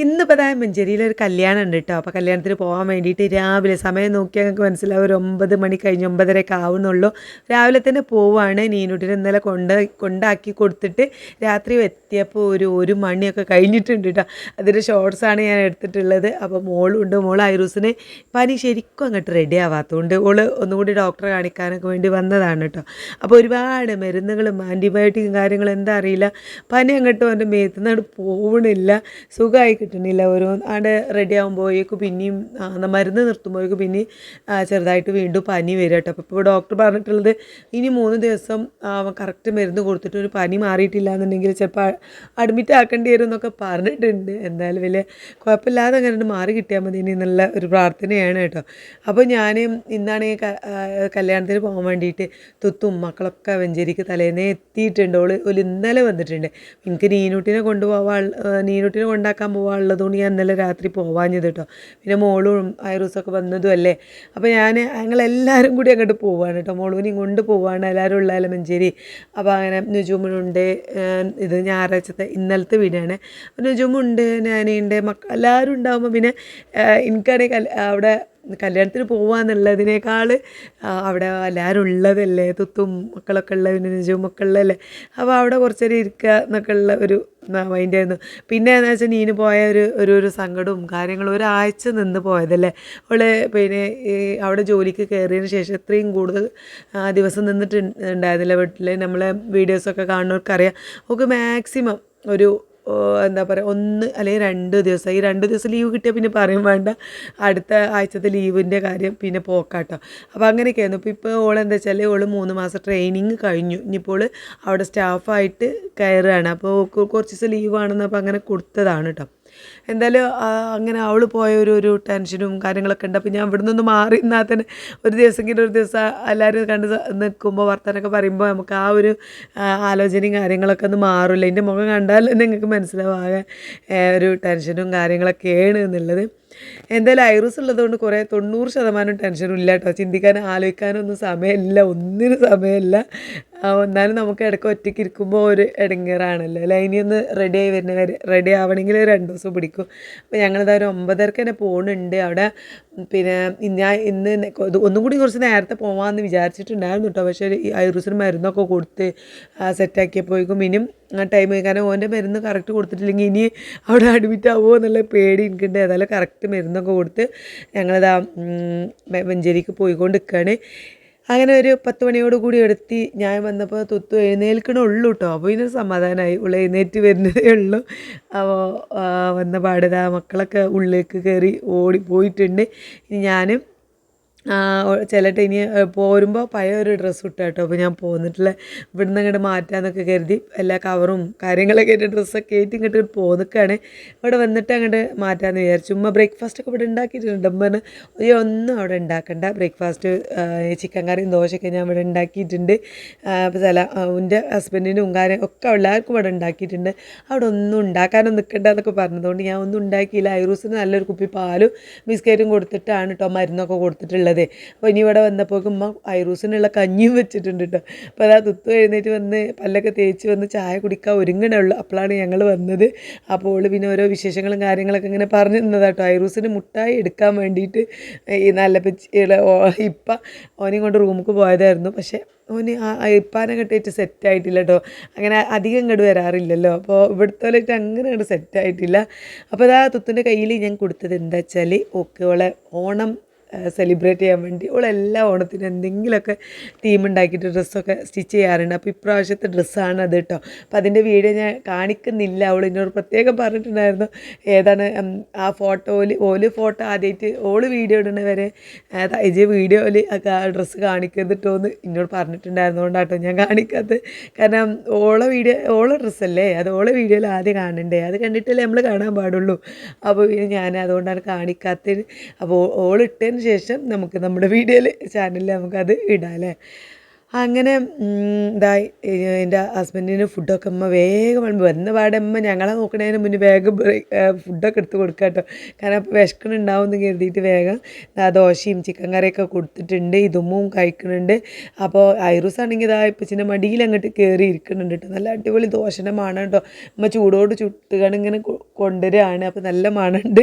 ഇന്നിപ്പോൾ അതായത് മഞ്ചേരിയിൽ ഒരു കല്യാണം ഉണ്ട് കേട്ടോ അപ്പോൾ കല്യാണത്തിന് പോകാൻ വേണ്ടിയിട്ട് രാവിലെ സമയം നോക്കിയാൽ ഞങ്ങൾക്ക് മനസ്സിലാവും ഒരു ഒമ്പത് മണി കഴിഞ്ഞ് ഒമ്പതരയൊക്കെ ആവുന്നുള്ളൂ. രാവിലെ തന്നെ പോവാണ്. നീനുട്ടിന് ഇന്നലെ കൊണ്ട് കൊണ്ടാക്കി കൊടുത്തിട്ട് രാത്രി എത്തിയപ്പോൾ ഒരു ഒരു മണിയൊക്കെ കഴിഞ്ഞിട്ടുണ്ട് കേട്ടോ അതിന്റെ ഷോർട്സാണ് ഞാൻ എടുത്തിട്ടുള്ളത്. അപ്പോൾ മോളുണ്ട് മോൾ ഐറൂസിന് പനി ശരിക്കും അങ്ങോട്ട് റെഡി ആവാത്തതുകൊണ്ട് ഓൾ ഒന്നുകൂടി ഡോക്ടറെ കാണിക്കാനൊക്കെ വേണ്ടി വന്നതാണ് കേട്ടോ അപ്പോൾ ഒരുപാട് മരുന്നുകളും ആന്റിബയോട്ടിക്കും കാര്യങ്ങളും എന്താ അറിയില്ല. പനി അങ്ങോട്ട് അവന്റെ മേത്തുനിന്ന് പോകണില്ല സുഖമായി കിട്ടണില്ല ഓരോ ആണ്ട് റെഡി ആകുമ്പോഴേക്കും പിന്നെയും മരുന്ന് നിർത്തുമ്പോഴേക്കും പിന്നെ ചെറുതായിട്ട് വീണ്ടും പനി വരും കേട്ടോ. അപ്പോൾ ഇപ്പോൾ ഡോക്ടർ പറഞ്ഞിട്ടുള്ളത് ഇനി മൂന്ന് ദിവസം കറക്റ്റ് മരുന്ന് കൊടുത്തിട്ട് ഒരു പനി മാറിയിട്ടില്ല എന്നുണ്ടെങ്കിൽ ചിലപ്പോൾ അഡ്മിറ്റ് ആക്കേണ്ടി വരും എന്നൊക്കെ പറഞ്ഞിട്ടുണ്ട്. എന്തായാലും വലിയ കുഴപ്പമില്ലാതെ അങ്ങനെ മാറി കിട്ടിയാൽ മതി. ഇനി എന്നുള്ള ഒരു പ്രാർത്ഥനയാണ് കേട്ടോ. അപ്പോൾ ഞാൻ ഇന്നാണ് കല്യാണത്തിന് പോകാൻ വേണ്ടിയിട്ട് തുത്തും മക്കളൊക്കെ വെഞ്ചേരിക്ക് തലേന്നേ എത്തിയിട്ടുണ്ട്. ഓൾ ഒരു ഇന്നലെ വന്നിട്ടുണ്ട്. എനിക്ക് നീനൂട്ടിനെ കൊണ്ടുപോവാൾ നീനൂട്ടിനെ കൊണ്ടാക്കാൻ പോകാനുള്ളതുകൊണ്ട് ഞാൻ ഇന്നലെ രാത്രി പോവാഞ്ഞത് കേട്ടോ. പിന്നെ മോളും ഐറൂസൊക്കെ വന്നതും അല്ലേ? അപ്പോൾ ഞാൻ ഞങ്ങളെല്ലാവരും കൂടി അങ്ങോട്ട് പോവാണ് കേട്ടോ. മോളുവിനെയും കൊണ്ട് പോവാണ്. എല്ലാവരും ഉള്ള മഞ്ചേരി അപ്പോൾ അങ്ങനെ നുജുമുണ്ട് ഇത് ഞായറാഴ്ചത്തെ ഇന്നലത്തെ വീടാണ്. നുജുമുണ്ട് ഞാനുണ്ട് മക്ക എല്ലാവരും ഉണ്ടാകുമ്പോൾ പിന്നെ എനിക്കാണെങ്കിൽ അവിടെ കല്യാണത്തിന് പോവാന്നുള്ളതിനേക്കാൾ അവിടെ എല്ലാവരും ഉള്ളതല്ലേ? തുത്തും മക്കളൊക്കെ ഉള്ള പിന്നെ നിജവും ഒക്കെ അപ്പോൾ അവിടെ കുറച്ച് നേരം ഇരിക്കുക എന്നൊക്കെ ഉള്ള ഒരു മൈൻഡായിരുന്നു പിന്നെ എന്ന് വെച്ചാൽ നീന് പോയ ഒരു ഒരു ഒരു സങ്കടവും കാര്യങ്ങളും ഒരാഴ്ച നിന്ന് പോയതല്ലേ? അവൾ പിന്നെ ഈ അവിടെ ജോലിക്ക് കയറിയതിന് ശേഷം ഇത്രയും കൂടുതൽ ആ, ദിവസം നിന്നിട്ട് ഉണ്ടായിരുന്നില്ല വീട്ടിൽ നമ്മളെ വീഡിയോസൊക്കെ കാണുന്നവർക്കറിയാം. അവൾക്ക് മാക്സിമം ഒരു എന്താ പറയുക ഒന്ന് അല്ലെങ്കിൽ രണ്ട് ദിവസം. ഈ രണ്ട് ദിവസം ലീവ് കിട്ടിയാൽ പിന്നെ പറയും വേണ്ട. അടുത്ത ആഴ്ചത്തെ ലീവിന്റെ കാര്യം പിന്നെ പോക്കാട്ടോ. അപ്പോൾ അങ്ങനെയൊക്കെയായിരുന്നു. ഇപ്പോൾ ഇപ്പോൾ ഓൾ എന്താ വെച്ചാൽ ഓൾ മൂന്ന് മാസം ട്രെയിനിങ് കഴിഞ്ഞു. ഇനിയിപ്പോൾ അവിടെ സ്റ്റാഫായിട്ട് കയറുകയാണ്. അപ്പോൾ കുറച്ച് ദിവസം ലീവാണെന്ന് അപ്പോൾ അങ്ങനെ കൊടുത്തതാണ് കേട്ടോ എന്തായാലും അങ്ങനെ അവൾ പോയ ഒരു ഒരു ടെൻഷനും കാര്യങ്ങളൊക്കെ ഉണ്ട്. അപ്പോൾ ഞാൻ ഇവിടെ നിന്ന് മാറി നിന്നാൽ തന്നെ ഒരു ദിവസമെങ്കിലും ഒരു ദിവസം എല്ലാവരും കണ്ട് നിൽക്കുമ്പോൾ വർത്തമാനമൊക്കെ പറയുമ്പോൾ നമുക്ക് ആ ഒരു ആലോചനയും കാര്യങ്ങളൊക്കെ ഒന്ന് മാറില്ല? എന്റെ മുഖം കണ്ടാൽ നിങ്ങൾക്ക് മനസ്സിലാവും ഒരു ടെൻഷനും കാര്യങ്ങളൊക്കെയാണ് എന്നുള്ളത്. എന്തായാലും ഐറിസ് ഉള്ളതുകൊണ്ട് കുറേ തൊണ്ണൂറ് ശതമാനം ടെൻഷനും ഇല്ല കേട്ടോ. ചിന്തിക്കാനും ആലോചിക്കാനും ഒന്നും സമയമില്ല ഒന്നിനും സമയമില്ല. എന്നാലും നമുക്ക് ഇടയ്ക്ക് ഒറ്റയ്ക്ക് ഇരിക്കുമ്പോൾ ഒരു ഇടങ്ങേറാണല്ലോ അല്ലേ? ഒന്ന് റെഡി ആയി വരുന്ന വരെ റെഡി ആവണമെങ്കിൽ രണ്ട് ദിവസം പിടിക്കും. അപ്പോൾ ഞങ്ങളിതാ ഒരു ഒമ്പതരക്ക് തന്നെ പോകുന്നുണ്ട് അവിടെ പിന്നെ ഞാൻ ഇന്ന് ഒന്നും കൂടി കുറച്ച് നേരത്തെ പോകാമെന്ന് വിചാരിച്ചിട്ടുണ്ടായിരുന്നു കേട്ടോ. പക്ഷേ ഈ ഐറൂസിന് മരുന്നൊക്കെ കൊടുത്ത് സെറ്റാക്കിയപ്പോഴേക്കും ഇനിയും ആ ടൈം കാരണം ഓന്റെ മരുന്ന് കറക്റ്റ് കൊടുത്തിട്ടില്ലെങ്കിൽ ഇനി അവിടെ അഡ്മിറ്റ് ആവുമോ എന്നുള്ള പേടി എനിക്കുണ്ട്. ഏതായാലും കറക്റ്റ് മരുന്നൊക്കെ കൊടുത്ത് ഞങ്ങളിതാ മഞ്ചേരിക്ക് പോയിക്കൊണ്ട് നിൽക്കുകയാണ് അങ്ങനെ ഒരു പത്ത് മണിയോട് കൂടി എടുത്തി ഞാൻ വന്നപ്പോൾ തുത്തു എഴുന്നേൽക്കണുള്ളൂ കേട്ടോ അപ്പോൾ ഇതിന് സമാധാനമായി ഉള്ള എഴുന്നേറ്റ് വരുന്നതേ ഉള്ളൂ. അപ്പോൾ വന്ന പാടിതാ മക്കളൊക്കെ ഉള്ളിലേക്ക് കയറി ഓടി പോയിട്ടുണ്ട്. ഇനി ഞാനും ചിലട്ട് ഇനി പോരുമ്പോൾ പഴയ ഒരു ഡ്രസ്സ് ഇട്ടു കേട്ടോ അപ്പോൾ ഞാൻ പോന്നിട്ടില്ല. ഇവിടുന്ന് അങ്ങോട്ട് മാറ്റാമെന്നൊക്കെ കരുതി എല്ലാ കവറും കാര്യങ്ങളൊക്കെ ആയിട്ട് ഡ്രസ്സൊക്കെ ആയിട്ട് ഇങ്ങോട്ട് പോന്നിക്കാണ്. ഇവിടെ വന്നിട്ട് അങ്ങോട്ട് മാറ്റാമെന്ന് വിചാരിച്ചു. ഉമ്മ ബ്രേക്ക്ഫാസ്റ്റ് ഒക്കെ ഇവിടെ ഉണ്ടാക്കിയിട്ടുണ്ട്. ഉമ്മ ഒരു ഒന്നും അവിടെ ഉണ്ടാക്കണ്ട. ബ്രേക്ക്ഫാസ്റ്റ് ചിക്കൻ കറിയും ദോശയൊക്കെ ഞാൻ ഇവിടെ ഉണ്ടാക്കിയിട്ടുണ്ട്. അപ്പോൾ ചില എന്റെ ഹസ്ബൻഡിന്റെ ഉങ്കാരം ഒക്കെ എല്ലാവർക്കും ഇവിടെ ഉണ്ടാക്കിയിട്ടുണ്ട്. അവിടെ ഒന്നും ഉണ്ടാക്കാനൊന്നും നിൽക്കണ്ട എന്നൊക്കെ പറഞ്ഞതുകൊണ്ട് ഞാൻ ഒന്നും ഉണ്ടാക്കിയില്ല. ഐറൂസിന് നല്ലൊരു കുപ്പി പാലും ബിസ്ക്കറ്റും കൊടുത്തിട്ടാണ് കേട്ടോ മരുന്നൊക്കെ കൊടുത്തിട്ടുള്ളത്. അപ്പോൾ ഇനി ഇവിടെ വന്നപ്പോൾ ഉമ്മ ഐറൂസിനുള്ള കഞ്ഞിയും വെച്ചിട്ടുണ്ട് കേട്ടോ അപ്പോൾ അതാ തുത്തു എഴുന്നേറ്റ് വന്ന് പല്ലൊക്കെ തേച്ച് വന്ന് ചായ കുടിക്കാൻ ഒരുങ്ങണേ ഉള്ളൂ. അപ്പോഴാണ് ഞങ്ങൾ വന്നത്. അപ്പോൾ പിന്നെ ഓരോ വിശേഷങ്ങളും കാര്യങ്ങളൊക്കെ ഇങ്ങനെ പറഞ്ഞു തന്നതാട്ടോ ഐറൂസിന് മുട്ടായി എടുക്കാൻ വേണ്ടിയിട്ട് ഈ നല്ല പിച്ചിയുടെ ഇപ്പ ഓനെയും കൊണ്ട് റൂമിലേക്ക് പോയതായിരുന്നു. പക്ഷേ ഓന് ആ ഇപ്പാനെ കെട്ടിയിട്ട് സെറ്റായിട്ടില്ല കേട്ടോ അങ്ങനെ അധികം ഇങ്ങോട്ട് വരാറില്ലല്ലോ. അപ്പോൾ ഇവിടുത്തെ അങ്ങനെ അങ്ങോട്ട് സെറ്റായിട്ടില്ല അപ്പോൾ അതാ തുത്തിന്റെ കയ്യിൽ ഞാൻ കൊടുത്തത് എന്താ വെച്ചാൽ ഓക്കെ ഓളെ ഓണം സെലിബ്രേറ്റ് ചെയ്യാൻ വേണ്ടി ഓളെല്ലാ ഓണത്തിനും എന്തെങ്കിലുമൊക്കെ തീം ഉണ്ടാക്കിയിട്ട് ഡ്രസ്സൊക്കെ സ്റ്റിച്ച് ചെയ്യാറുണ്ട്. അപ്പോൾ ഇപ്രാവശ്യത്തെ ഡ്രസ്സാണ് അത് കേട്ടോ അപ്പോൾ അതിന്റെ വീഡിയോ ഞാൻ കാണിക്കുന്നില്ല. അവൾ എന്നോട് പ്രത്യേകം പറഞ്ഞിട്ടുണ്ടായിരുന്നു. ഏതാണ് ആ ഫോട്ടോയിൽ ഓൽ ഫോട്ടോ ആദ്യമായിട്ട് ഓൾ വീഡിയോ ഇടുന്ന വരെ ഇജ് വീഡിയോയിൽ ആ ഡ്രസ്സ് കാണിക്കരുത് കേട്ടോ എന്ന് എന്നോട് പറഞ്ഞിട്ടുണ്ടായിരുന്നു. കൊണ്ടാട്ടോ ഞാൻ കാണിക്കാത്തത്. കാരണം ഓളെ വീഡിയോ ഓളെ ഡ്രസ്സല്ലേ അത് ഓളെ വീഡിയോയിൽ ആദ്യം കാണണ്ടേ? അത് കണ്ടിട്ടല്ലേ നമ്മൾ കാണാൻ പാടുള്ളൂ. അപ്പോൾ ഞാൻ അതുകൊണ്ടാണ് കാണിക്കാത്തത്. അപ്പോൾ ഓളിട്ടതിന് ശേഷം നമുക്ക് നമ്മുടെ വീഡിയോയിൽ ചാനലിൽ നമുക്കത് ഇടാം അല്ലേ? അങ്ങനെ ഇതായി ഇതാ എന്റെ ഹസ്ബൻഡിന് ഫുഡൊക്കെ അമ്മ വേഗം വന്ന പാടെ അമ്മ ഞങ്ങളെ നോക്കണതിന് മുന്നേ വേഗം ഫുഡൊക്കെ എടുത്ത് കൊടുക്കുക കേട്ടോ കാരണം അപ്പോൾ വിശക്കണുണ്ടാവും എന്ന് കരുതിയിട്ട് വേഗം ദോശയും ചിക്കൻ കറിയൊക്കെ കൊടുത്തിട്ടുണ്ട് ഇതുമ്മും കഴിക്കുന്നുണ്ട്. അപ്പോൾ ഐറൂസ് ആണെങ്കിൽ ഇതാ ഇപ്പച്ചിന്റെ മടിയിൽ അങ്ങോട്ട് കയറി ഇരിക്കുന്നുണ്ട് കേട്ടോ നല്ല അടിപൊളി ദോശന്റെ മണം കേട്ടോ അമ്മ ചൂടോട് ചുട്ടുകാണ് ഇങ്ങനെ കൊണ്ടുവരികയാണ് അപ്പോൾ നല്ല മണമുണ്ട്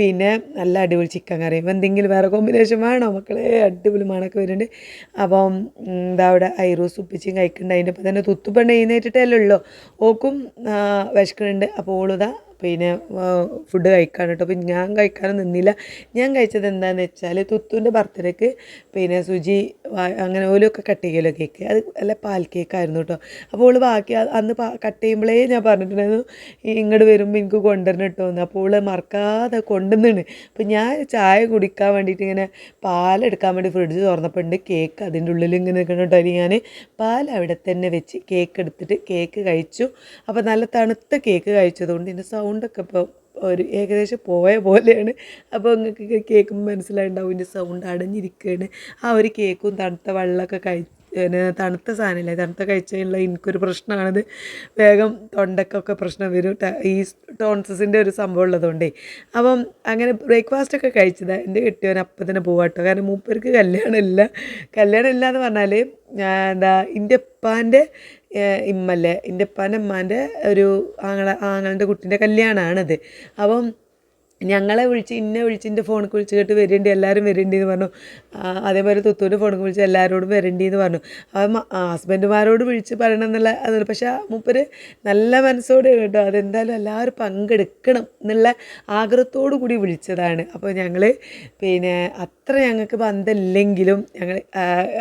പിന്നെ നല്ല അടിപൊളി ചിക്കൻ കറി എന്തെങ്കിലും വേറെ കോമ്പിനേഷൻ വേണോ മക്കളെ? അടിപൊളി മണമൊക്കെ വരുന്നുണ്ട്. അപ്പം ഇതാ അവിടെ ഐറൂസ് ഉപ്പിച്ചും കഴിക്കുന്നുണ്ട് അതിന്റെ ഒപ്പം തന്നെ തുത്തുപ്പണ്ട് എഴുന്നേറ്റിട്ടല്ലേ ഉള്ളൂ. ഓക്കും വിശക്കുന്നുണ്ട്. അപ്പോൾ ഓളിതാ പിന്നെ ഫുഡ് കഴിക്കാൻ കേട്ടോ. അപ്പം ഞാൻ കഴിക്കാൻ നിന്നില്ല. ഞാൻ കഴിച്ചത് എന്താണെന്ന് വെച്ചാൽ തുത്തുവിന്റെ ബർത്ത്ഡേക്ക് പിന്നെ സുജി അങ്ങനെ ഓലൊക്കെ കട്ട് ചെയ്യലോ കേക്ക് അത് അല്ല പാൽ കേക്കായിരുന്നു കേട്ടോ. അപ്പോൾ ഓൾ ബാക്കി അന്ന് കട്ട് ചെയ്യുമ്പോഴേ ഞാൻ പറഞ്ഞിട്ടുണ്ടായിരുന്നു ഇങ്ങോട്ട് വരുമ്പോൾ എനിക്ക് കൊണ്ടുവരണം കേട്ടോ എന്ന്. അപ്പോൾ ഓൾ മറക്കാതെ കൊണ്ടുവന്നാണ്. അപ്പോൾ ഞാൻ ചായ കുടിക്കാൻ വേണ്ടിയിട്ട് ഇങ്ങനെ പാലെടുക്കാൻ വേണ്ടി ഫ്രിഡ്ജ് തുറന്നപ്പോൾ ഉണ്ട് കേക്ക് അതിന്റെ ഉള്ളിൽ ഇങ്ങനെ നിൽക്കണം കേട്ടോ. ഞാൻ പാൽ അവിടെ തന്നെ വെച്ച് കേക്ക് എടുത്തിട്ട് കേക്ക് കഴിച്ചു. അപ്പോൾ നല്ല തണുത്ത കേക്ക് കഴിച്ചതുകൊണ്ട് ഇതിന്റെ സൗണ്ടൊക്കെ ഇപ്പോൾ ഒരു ഏകദേശം പോയ പോലെയാണ്. അപ്പോൾ നിങ്ങൾക്ക് കേൾക്കുമ്പോൾ മനസ്സിലായിട്ടുണ്ടാവും ഇതിന്റെ സൗണ്ട് അടഞ്ഞിരിക്കുകയാണ് ആ ഒരു കേക്കും തണുത്ത വെള്ളമൊക്കെ കഴി പിന്നെ തണുത്ത സാധനമില്ലേ? തണുത്ത കഴിച്ചുള്ള എനിക്കൊരു പ്രശ്നമാണത്. വേഗം തൊണ്ടക്കൊക്കെ പ്രശ്നം വരും. ഈ ടോൺസസിന്റെ ഒരു സംഭവം ഉള്ളതുകൊണ്ടേ. അപ്പം അങ്ങനെ ബ്രേക്ക്ഫാസ്റ്റൊക്കെ ഒക്കെ കഴിച്ചത്. എന്റെ കെട്ടിയവൻ അപ്പം തന്നെ പോവാട്ടോ കാരണം മൂപ്പർക്ക് കല്യാണമില്ല കല്യാണമില്ല എന്ന് പറഞ്ഞാൽ എന്താ എന്റെ ഉപ്പാന്റെ ഇമ്മല്ലേ? എന്റെ ഉപ്പാന്റെ ഉമ്മാന്റെ ഒരു ആങ്ങള ആങ്ങളുടെ കുട്ടീന്റെ കല്യാണമാണത് അപ്പം ഞങ്ങളെ വിളിച്ച് ഇന്നെ വിളിച്ച് എന്റെ ഫോണിൽ വിളിച്ച് കേട്ട് വരേണ്ടി എല്ലാവരും വരേണ്ടി എന്ന് പറഞ്ഞു. അതേപോലെ തുത്തൂന്റെ ഫോണിൽ വിളിച്ച് എല്ലാവരോടും വരേണ്ടി എന്ന് പറഞ്ഞു. അപ്പം ഹസ്ബൻഡുമാരോട് വിളിച്ച് പറയണം എന്നുള്ള അത് പക്ഷേ മൂപ്പര് നല്ല മനസ്സോടെ കേട്ടോ അതെന്തായാലും എല്ലാവരും പങ്കെടുക്കണം എന്നുള്ള ആഗ്രഹത്തോടു കൂടി വിളിച്ചതാണ്. അപ്പോൾ ഞങ്ങൾ പിന്നെ അത്ര ഞങ്ങൾക്ക് ബന്ധമില്ലെങ്കിലും ഞങ്ങൾ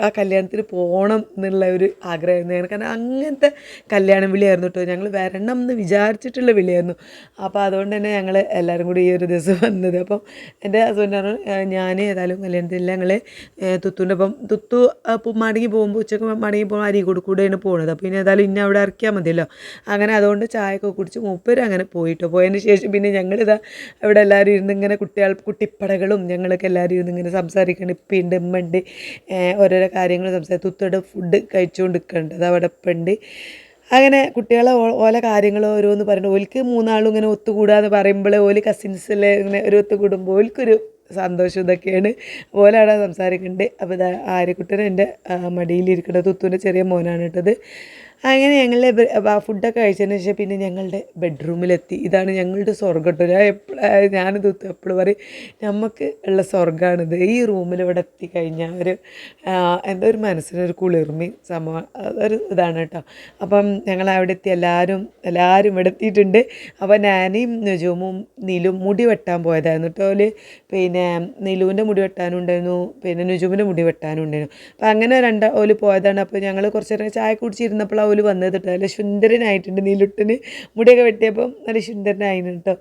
ആ കല്യാണത്തിന് പോകണം എന്നുള്ള ഒരു ആഗ്രഹമായിരുന്നു. കാരണം അങ്ങനത്തെ കല്യാണം വിളിയായിരുന്നു കേട്ടോ. ഞങ്ങൾ വരണം എന്ന് വിചാരിച്ചിട്ടുള്ള വിളിയായിരുന്നു. അപ്പോൾ അതുകൊണ്ട് തന്നെ ഞങ്ങൾ എല്ലാവരും കൂടി ഈ ഒരു ദിവസം വന്നത്. അപ്പം എന്റെ ഹസ്ബൻഡ് പറഞ്ഞു ഞാൻ ഏതായാലും കല്യാണത്തിനില്ല ഞങ്ങൾ തുത്തുന്റെ അപ്പം തുത്തു അപ്പം മടങ്ങി പോകുമ്പോൾ ഉച്ചയ്ക്ക് മടങ്ങി പോകുമ്പോൾ അരീക്കോട് കൂടെയാണ് പോകുന്നത് അപ്പോൾ ഇനി ഏതായാലും ഇന്ന അവിടെ ഇറക്കിയാൽ മതിയല്ലോ. അങ്ങനെ അതുകൊണ്ട് ചായയൊക്കെ കുടിച്ച് മൂപ്പര് അങ്ങനെ പോയിട്ടോ. പോയതിന് ശേഷം പിന്നെ ഞങ്ങളിതാ അവിടെ എല്ലാവരും ഇരുന്ന് ഇങ്ങനെ കുട്ടികൾ കുട്ടിപ്പടകളും ഞങ്ങളൊക്കെ എല്ലാവരും ഇരുന്ന് ഇങ്ങനെ സംസാരിക്കണം ഇപ്പിണ്ട് ഉമ്മയുണ്ട് ഉണ്ട് ഓരോരോ കാര്യങ്ങൾ സംസാരിക്കും തുത്തോടെ ഫുഡ് കഴിച്ചുകൊണ്ട് നിൽക്കുന്നുണ്ട് അത് അവിടെ ഇപ്പം ഉണ്ട് അങ്ങനെ കുട്ടികളെ ഓല കാര്യങ്ങൾ ഓരോന്ന് പറയുന്നത് ഓൽക്ക് മൂന്നാളും ഇങ്ങനെ ഒത്തുകൂടാന്ന് പറയുമ്പോൾ ഓൽ കസിൻസിൽ ഇങ്ങനെ ഒരു ഒത്തുകൂടുമ്പോൾ ഓൽക്കൊരു സന്തോഷം ഇതൊക്കെയാണ്. ഓലാണ് സംസാരിക്കുന്നുണ്ട് അപ്പോൾ ഇതാ ആര്യക്കുട്ടൻ എന്റെ മടിയിലിരിക്കുന്നത് തുത്തുവിന്റെ ചെറിയ മോനാണ് കേട്ടത്. അങ്ങനെ ഞങ്ങൾ ഫുഡൊക്കെ കഴിച്ചതിന് ശേഷം പിന്നെ ഞങ്ങളുടെ ബെഡ്റൂമിലെത്തി. ഇതാണ് ഞങ്ങളുടെ സ്വർഗം കേട്ടോ. ഞാൻ എപ്പോഴും ഞാനിത് എപ്പോഴും പറയും നമുക്ക് ഉള്ള സ്വർഗമാണിത് ഈ റൂമിൽ ഇവിടെ എത്തിക്കഴിഞ്ഞാൽ ഒരു എന്റെ ഒരു മനസ്സിനൊരു കുളിർമയും സംഭവം അതൊരു ഇതാണ് കേട്ടോ. അപ്പം ഞങ്ങൾ അവിടെ എത്തി എല്ലാവരും എല്ലാവരും ഇവിടെ എത്തിയിട്ടുണ്ട്. അപ്പോൾ ഞാനും നുജുമും നീലും മുടി വെട്ടാൻ പോയതായിരുന്നു കേട്ടോ. അതിൽ പിന്നെ നീലുവിന്റെ മുടി വെട്ടാനും ഉണ്ടായിരുന്നു പിന്നെ നുജുമിന്റെ മുടി വെട്ടാനും ഉണ്ടായിരുന്നു അപ്പോൾ അങ്ങനെ രണ്ടാ ഓൽ പോയതാണ്. അപ്പോൾ ഞങ്ങൾ കുറച്ച് നേരം ചായ കുടിച്ചിരുന്നപ്പോൾ ഓൽ വന്നത് കേട്ടോ നല്ല സുന്ദരനായിട്ടുണ്ട്. നീലുട്ടിന് മുടിയൊക്കെ വെട്ടിയപ്പോൾ നല്ല സുന്ദരനായിരുന്നു കേട്ടോ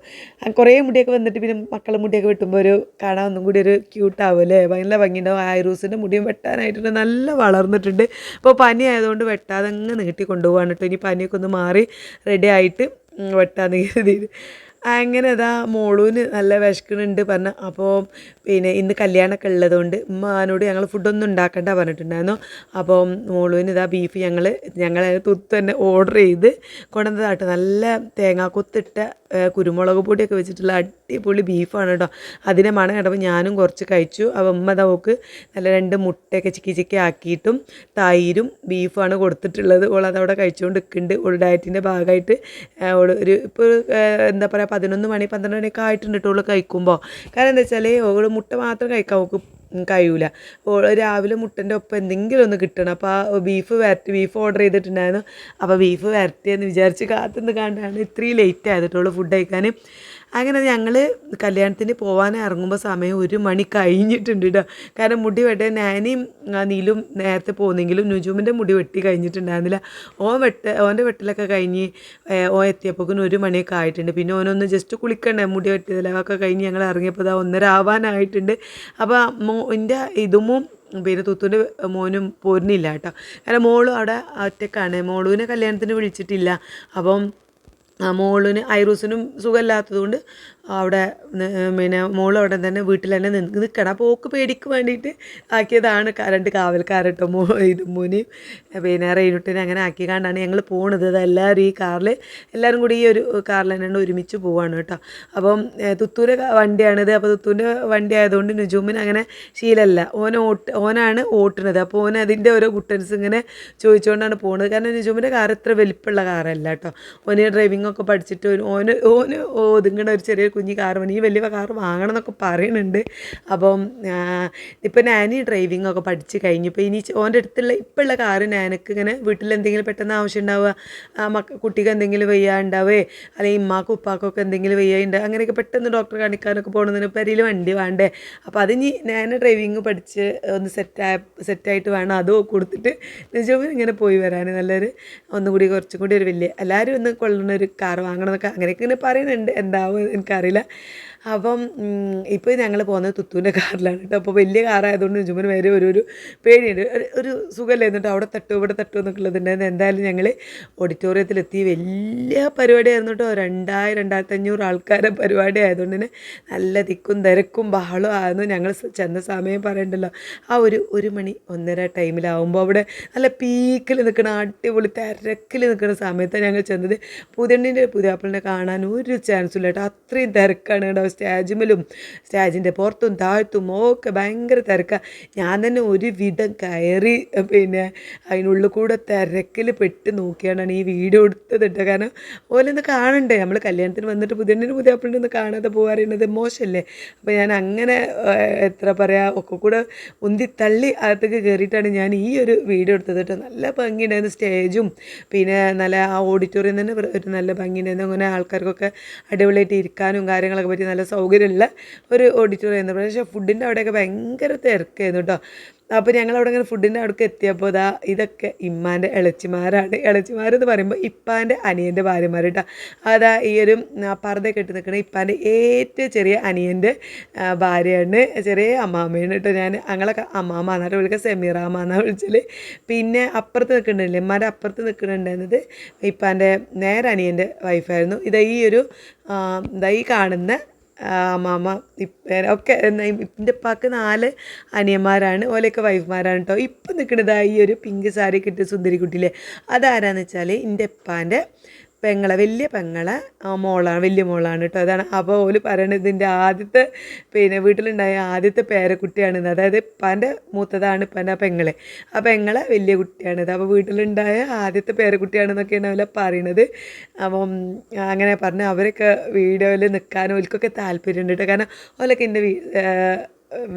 കുറേ മുടിയൊക്കെ വന്നിട്ട് പിന്നെ മക്കളെ മുടിയൊക്കെ വെട്ടുമ്പോൾ ഒരു കാണാൻ ഒന്നും കൂടി ഒരു ക്യൂട്ടാവും അല്ലേ? നല്ല ഭംഗിയുണ്ടാവും. ആയിറൂസിന്റെ മുടിയും വെട്ടാനായിട്ടുണ്ട്. നല്ല വളർന്നിട്ടുണ്ട്. അപ്പോൾ പനി ആയതുകൊണ്ട് വെട്ടാതെ അങ്ങ് നീട്ടി കൊണ്ടുപോകാണ് കേട്ടോ ഇനി പനിയൊക്കെ ഒന്ന് മാറി റെഡി ആയിട്ട് വെട്ടാന്ന് കരുതിയിട്ട്. അങ്ങനെ അതാ മോളൂന് നല്ല വിശക്കണുണ്ട് പറഞ്ഞ. അപ്പോൾ പിന്നെ ഇന്ന് കല്യാണമൊക്കെ ഉള്ളതുകൊണ്ട് ഉമ്മാനോട് ഞങ്ങൾ ഫുഡൊന്നും ഉണ്ടാക്കണ്ട പറഞ്ഞിട്ടുണ്ടായിരുന്നു. അപ്പോൾ മോളൂന് ഇതാ ബീഫ് ഞങ്ങൾ ഞങ്ങൾ തുത്ത് തന്നെ ഓർഡർ ചെയ്ത് കൊണ്ടുവന്നതാട്ടോ. നല്ല തേങ്ങാക്കൊത്തിട്ട കുരുമുളക് പൊടിയൊക്കെ വെച്ചിട്ടുള്ള അടിപൊളി ബീഫാണ് കേട്ടോ. അതിനെ മണം കേട്ടപ്പോൾ ഞാനും കുറച്ച് കഴിച്ചു. അപ്പം ഉമ്മ ദാ നല്ല രണ്ട് മുട്ടയൊക്കെ ചിക്കി ചിക്കി ആക്കിയിട്ടും തൈരും ബീഫാണ് കൊടുത്തിട്ടുള്ളത്. ഓൾ അതവിടെ കഴിച്ചുകൊണ്ട് നിൽക്കുന്നുണ്ട് ഓൾ ഡയറ്റിന്റെ ഭാഗമായിട്ട് ഓൾ ഒരു ഇപ്പോൾ എന്താ പറയുക പതിനൊന്ന് മണി പന്ത്രണ്ട് മണിയൊക്കെ ആയിട്ടുണ്ട് കേട്ടോ ഓൾ കഴിക്കുമ്പോൾ കാരണം എന്താ വെച്ചാൽ ഓൾ മുട്ട മാത്രം കഴിക്കാൻ ഓക്ക് കഴിയൂല. രാവിലെ മുട്ടന്റെ ഒപ്പം എന്തെങ്കിലും ഒന്ന് കിട്ടണം. അപ്പോൾ ആ ബീഫ് വരട്ടി ബീഫ് ഓർഡർ ചെയ്തിട്ടുണ്ടായിരുന്നു. അപ്പോൾ ബീഫ് വരട്ടിയെന്ന് വിചാരിച്ച് കാത്തുനിന്ന് കണ്ടാണ് ഇത്രയും ലേറ്റ് ആയതിട്ടുള്ളൂ ഫുഡ് കഴിക്കാൻ അങ്ങനെ ഞങ്ങൾ കല്യാണത്തിന് പോകാൻ ഇറങ്ങുമ്പോൾ സമയം ഒരു മണി കഴിഞ്ഞിട്ടുണ്ട് കേട്ടോ കാരണം മുടി വെട്ടാൻ ഞാനും നീലും നേരത്തെ പോകുന്നെങ്കിലും നുജുമിന്റെ മുടി വെട്ടി കഴിഞ്ഞിട്ടുണ്ടായിരുന്നില്ല. ഓൻ വെട്ട ഓന്റെ വെട്ടലൊക്കെ കഴിഞ്ഞ് ഓ എത്തിയപ്പോഴേക്കും ഒരു മണിയൊക്കെ ആയിട്ടുണ്ട്. പിന്നെ ഓനൊന്ന് ജസ്റ്റ് കുളിക്കണ്ടേ മുടി വെട്ടിയതിലൊക്കെ കഴിഞ്ഞ് ഞങ്ങൾ ഇറങ്ങിയപ്പോൾ ഇതാ ഒന്നര ആവാനായിട്ടുണ്ട്. അപ്പോൾ മോ എന്റെ ഇതുമും പിന്നെ തുത്തുന്റെ മോനും പോരുന്നില്ല കേട്ടോ കാരണം മോളും അവിടെ ഒറ്റക്കാണ്. മോളുവിനെ കല്യാണത്തിന് വിളിച്ചിട്ടില്ല. അപ്പം മോളിന് ഐറൂസിനും സുഖമില്ലാത്തത് കൊണ്ട് അവിടെ പിന്നെ മോൾ അവിടെ തന്നെ വീട്ടിൽ തന്നെ നിന്ന് നിൽക്കണം അപ്പോൾ ഓക്ക് പേടിക്ക് വേണ്ടിയിട്ട് ആക്കിയതാണ്. രണ്ട് കാവൽക്കാരട്ടോ മോ ഇത് മോനെയും പിന്നെ റെയിനുട്ടിനെ അങ്ങനെ ആക്കിക്കാണ്ടാണ് ഞങ്ങൾ പോണത്. അത് എല്ലാവരും ഈ കാറിൽ എല്ലാവരും കൂടി ഈ ഒരു കാറിൽ തന്നെ ഒരുമിച്ച് പോവാണ് കേട്ടോ. അപ്പം തുത്തൂരെ വണ്ടിയാണിത്. അപ്പോൾ തുത്തൂന്റെ വണ്ടി ആയതുകൊണ്ട് നുജൂമിന് അങ്ങനെ ശീലമല്ല ഓൻ ഓട്ട് ഓനാണ് ഓട്ടുന്നത്. അപ്പോൾ ഓൻ അതിന്റെ ഓരോ കുട്ടൻസ് ഇങ്ങനെ ചോദിച്ചുകൊണ്ടാണ് പോകുന്നത് കാരണം നുജൂമിന്റെ കാർ ഇത്ര വലിപ്പമുള്ള കാറല്ല കേട്ടോ. ഓന് ഡ്രൈവിംഗ് ഒക്കെ പഠിച്ചിട്ട് ഓന് ഓന് ഒതുങ്ങണ ഒരു ചെറിയ കുഞ്ഞി കാർ വേണം ഈ വലിയ കാർ വാങ്ങണം എന്നൊക്കെ പറയുന്നുണ്ട് അപ്പം ഇപ്പം നാനി ഡ്രൈവിംഗ് ഒക്കെ പഠിച്ച് കഴിഞ്ഞപ്പോൾ ഇനി ഓന്റെ അടുത്തുള്ള ഇപ്പോഴുള്ള കാറ് നാനക്ക് ഇങ്ങനെ വീട്ടിൽ എന്തെങ്കിലും പെട്ടെന്ന് ആവശ്യം ഉണ്ടാവുക മക്ക കുട്ടിക്ക് എന്തെങ്കിലും വയ്യ ഉണ്ടാവേ അല്ലെങ്കിൽ ഇമ്മാക്കും ഉപ്പാക്കൊക്കെ എന്തെങ്കിലും വയ്യ ഉണ്ടാവുക അങ്ങനെയൊക്കെ പെട്ടെന്ന് ഡോക്ടർ കാണിക്കാനൊക്കെ പോകണമെന്ന് പെരിയിൽ വണ്ടി വേണ്ടേ. അപ്പോൾ അതിനി നാന ഡ്രൈവിംഗ് പഠിച്ച് ഒന്ന് സെറ്റായ സെറ്റായിട്ട് വേണം. അതോ കൊടുത്തിട്ട് നിജവും ഇങ്ങനെ പോയി വരാൻ. നല്ലൊരു ഒന്നുകൂടി കുറച്ചും കൂടി ഒരു വലിയ എല്ലാവരും ഒന്ന് കൊള്ളുന്ന ഒരു കാർ വാങ്ങണം എന്നൊക്കെ അങ്ങനെയൊക്കെ ഇങ്ങനെ പറയുന്നുണ്ട് എന്താവും എനിക്കറിയില്ല അപ്പം ഇപ്പോൾ ഞങ്ങൾ പോകുന്നത് തുത്തുവിന്റെ കാറിലാണ് കേട്ടോ. അപ്പോൾ വലിയ കാറായതുകൊണ്ട് നിജുമന് വരെ ഒരു ഒരു പേടിയുണ്ട്. ഒരു സുഖമല്ലേ എന്നിട്ട് അവിടെ തട്ടു ഇവിടെ തട്ടു എന്നൊക്കെ ഉള്ളതുണ്ടായിരുന്നു എന്തായാലും ഞങ്ങൾ ഓഡിറ്റോറിയത്തിലെത്തി. വലിയ പരിപാടിയായിരുന്നു കേട്ടോ. രണ്ടായിരം രണ്ടായിരത്തി അഞ്ഞൂറ് ആൾക്കാരെ പരിപാടി ആയതുകൊണ്ട് തന്നെ നല്ല തിക്കും തിരക്കും ബഹളവും ആയിരുന്നു. ഞങ്ങൾ ചെന്ന സമയം പറയണ്ടല്ലോ. ആ ഒരു ഒരു മണി ഒന്നര ടൈമിലാവുമ്പോൾ അവിടെ നല്ല പീക്കിൽ നിൽക്കുന്ന അടിപൊളി തിരക്കിൽ നിൽക്കുന്ന സമയത്താണ് ഞങ്ങൾ ചെന്നത്. പുതിയണ്ണിന്റെ പുതിയാപ്പിളിനെ കാണാൻ ഒരു ചാൻസും ഇല്ല കേട്ടോ. അത്രയും തിരക്കാണ് കേട്ടോ. സ്റ്റേജിലും സ്റ്റേജിന്റെ പുറത്തും താഴത്തും ഒക്കെ ഭയങ്കര തിരക്കാണ് ഞാൻ തന്നെ ഒരു വിധം കയറി പിന്നെ അതിനുള്ളിൽ കൂടെ തിരക്കിൽ പെട്ട് നോക്കിയാണ് ഈ വീഡിയോ എടുത്തത് കേട്ടോ. കാരണം ഓലൊന്ന് കാണണ്ടേ? നമ്മൾ കല്യാണത്തിന് വന്നിട്ട് പുതിയണ്ണിന് പുതിയ ഒന്ന് കാണാതെ പോകാറുണ്ട് മോശമല്ലേ? അപ്പോൾ ഞാൻ അങ്ങനെ എത്ര പറയുക ഒക്കെ കൂടെ ഉന്തി തള്ളി അകത്തേക്ക് കയറിയിട്ടാണ് ഞാൻ ഈ ഒരു വീഡിയോ എടുത്തത് കേട്ടോ. നല്ല ഭംഗിയുണ്ടായിരുന്നു സ്റ്റേജും പിന്നെ നല്ല ആ ഓഡിറ്റോറിയം തന്നെ ഒരു നല്ല ഭംഗിയുണ്ടായിരുന്നു. അങ്ങനെ ആൾക്കാർക്കൊക്കെ അടിപൊളിയായിട്ട് ഇരിക്കാനും കാര്യങ്ങളൊക്കെ പറ്റി നല്ല സൗകര്യമുള്ള ഒരു ഓഡിറ്റോറിയം ആയിരുന്നു. പക്ഷേ ഫുഡിന്റെ അവിടെയൊക്കെ ഭയങ്കര തിരക്കായിരുന്നു കേട്ടോ അപ്പോൾ ഞങ്ങൾ അവിടെ ഇങ്ങനെ ഫുഡിന്റെ അവിടേക്ക് എത്തിയപ്പോൾ ഇതാ ഇതൊക്കെ ഇമ്മാന്റെ ഇളച്ചിമാരാണ്. ഇളച്ചിമാരെന്ന് പറയുമ്പോൾ ഇപ്പാന്റെ അനിയന്റെ ഭാര്യമാർ കേട്ടോ അതാ ഈ ഒരു പറഞ്ഞ കെട്ടി നിൽക്കുന്ന ഇപ്പാന്റെ ഏറ്റവും ചെറിയ അനിയന്റെ ഭാര്യയാണ് ചെറിയ അമ്മാമ്മയാണ് കേട്ടോ ഞാൻ. ഞങ്ങളൊക്കെ അമ്മാമ്മ എന്നാണ് വിളിക്കുക സെമീറാമ്മ എന്നാണ് വിളിച്ചത് പിന്നെ അപ്പുറത്ത് നിൽക്കുന്നുണ്ടല്ലേ ഇമ്മാന്റെ അപ്പുറത്ത് നിൽക്കുന്നുണ്ടായിരുന്നത് ഇപ്പാന്റെ നേരെ അനിയന്റെ വൈഫായിരുന്നു ഇതാ ഈ ഒരു ഇതാ ഈ കാണുന്ന ഇപ്പ ഒക്കെ എന്റെ ഉപ്പാക്ക് നാല് അനിയന്മാരാണ്. ഓലെയൊക്കെ വൈഫ്മാരാണ് കേട്ടോ ഇപ്പം ഈ ഒരു പിങ്ക് സാരി കിട്ടിയ സുന്ദരിക്കുട്ടിയിലെ അതാരാന്ന് വെച്ചാൽ എന്റെ ഉപ്പാന്റെ പെങ്ങളെ വലിയ പെങ്ങളെ. മോളാണ് വലിയ മോളാണ് കേട്ടോ അതാണ് അപ്പോൾ ഓൽ പറയണത് ഇതിന്റെ ആദ്യത്തെ പിന്നെ വീട്ടിലുണ്ടായ ആദ്യത്തെ പേരക്കുട്ടിയാണിത് അതായത് ഇപ്പാന്റെ മൂത്തതാണ് ഇപ്പാന്റെ ആ പെങ്ങളെ. ആ പെങ്ങളെ വലിയ കുട്ടിയാണിത് അപ്പോൾ വീട്ടിലുണ്ടായ ആദ്യത്തെ പേരക്കുട്ടിയാണെന്നൊക്കെയാണ് അവരെ പറയണത്. അപ്പം അങ്ങനെ പറഞ്ഞ് അവരൊക്കെ വീഡിയോയിൽ നിൽക്കാനും ഓൽക്കൊക്കെ താല്പര്യമുണ്ട് കേട്ടോ കാരണം ഓലൊക്കെ എന്റെ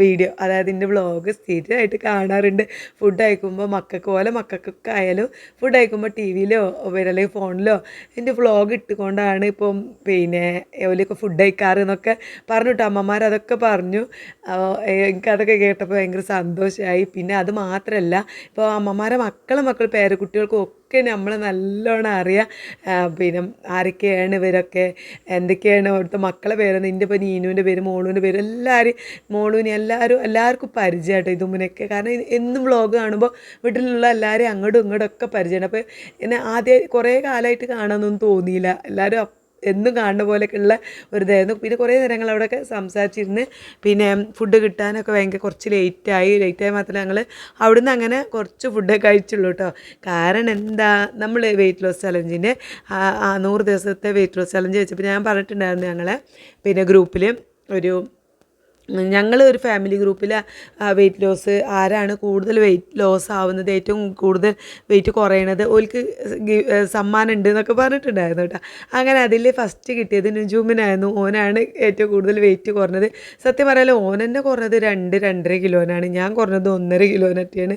വീഡിയോ അതായത് എന്റെ വ്ളോഗ് സ്ഥിരമായിട്ട് കാണാറുണ്ട്. ഫുഡ് അയക്കുമ്പോൾ മക്കൾക്ക് പോലെ മക്കൾക്കൊക്കെ ആയാലും ഫുഡ് അയക്കുമ്പോൾ ടി വിയിലോ അല്ലെങ്കിൽ ഫോണിലോ എന്റെ വ്ളോഗ് ഇട്ടുകൊണ്ടാണ് ഇപ്പം പിന്നെ ഓലൊക്കെ ഫുഡ് അയക്കാറ് എന്നൊക്കെ പറഞ്ഞു കേട്ടോ അമ്മമാർ അതൊക്കെ പറഞ്ഞു. എനിക്കതൊക്കെ കേട്ടപ്പോൾ ഭയങ്കര സന്തോഷമായി പിന്നെ അത് മാത്രമല്ല ഇപ്പോൾ അമ്മമാരെ മക്കളെ മക്കൾ പേരക്കുട്ടികൾക്കും ഒക്കെ നമ്മൾ നല്ലോണം അറിയാം. പിന്നെ ആരൊക്കെയാണ് ഇവരൊക്കെ? എന്തൊക്കെയാണ് അവിടുത്തെ മക്കളെ പേര്? നിന്റെ ഇപ്പോൾ നീനുവിന്റെ പേര് മോളുവിന്റെ പേര് എല്ലാവരും മോളുവിനെ എല്ലാവരും എല്ലാവർക്കും പരിചയമായിട്ടോ ഇതുമുനൊക്കെ കാരണം എന്നും വ്ളോഗ് കാണുമ്പോൾ വീട്ടിലുള്ള എല്ലാവരെയും അങ്ങോട്ടും ഇങ്ങോട്ടും ഒക്കെ പരിചയമാണ് അപ്പോൾ എന്നെ ആദ്യം കുറേ കാലമായിട്ട് കാണാനൊന്നും തോന്നിയില്ല. എല്ലാവരും എന്നും കാണുന്ന പോലെയൊക്കെ ഉള്ള ഒരു ഇതായിരുന്നു. പിന്നെ കുറേ നേരങ്ങൾ അവിടെയൊക്കെ സംസാരിച്ചിരുന്ന് പിന്നെ ഫുഡ് കിട്ടാനൊക്കെ ഭയങ്കര കുറച്ച് ലേറ്റായി ലേറ്റായി മാത്രമേ ഞങ്ങൾ അവിടുന്ന് അങ്ങനെ കുറച്ച് ഫുഡ് കഴിച്ചുള്ളൂ കേട്ടോ കാരണം എന്താ നമ്മൾ വെയിറ്റ് ലോസ് ചലഞ്ചിന്റെ നൂറ് ദിവസത്തെ വെയിറ്റ് ലോസ് ചലഞ്ച് വെച്ചപ്പോൾ ഞാൻ പറഞ്ഞിട്ടുണ്ടായിരുന്നു ഞങ്ങളെ പിന്നെ ഗ്രൂപ്പിൽ ഒരു ഞങ്ങൾ ഒരു ഫാമിലി ഗ്രൂപ്പിൽ വെയിറ്റ് ലോസ് ആരാണ് കൂടുതൽ വെയിറ്റ് ലോസ് ആവുന്നത് ഏറ്റവും കൂടുതൽ വെയിറ്റ് കുറയണത് ഓൽക്ക് സമ്മാനം ഉണ്ട് എന്നൊക്കെ പറഞ്ഞിട്ടുണ്ടായിരുന്നു കേട്ടോ. അങ്ങനെ അതിൽ ഫസ്റ്റ് കിട്ടിയത് നുജൂമിനായിരുന്നു. ഓനാണ് ഏറ്റവും കൂടുതൽ വെയിറ്റ് കുറഞ്ഞത്. സത്യം പറയാലോ ഓൻ തന്നെ കുറഞ്ഞത് രണ്ട് രണ്ടര കിലോനാണ്. ഞാൻ കുറഞ്ഞത് ഒന്നര കിലോനൊക്കെയാണ്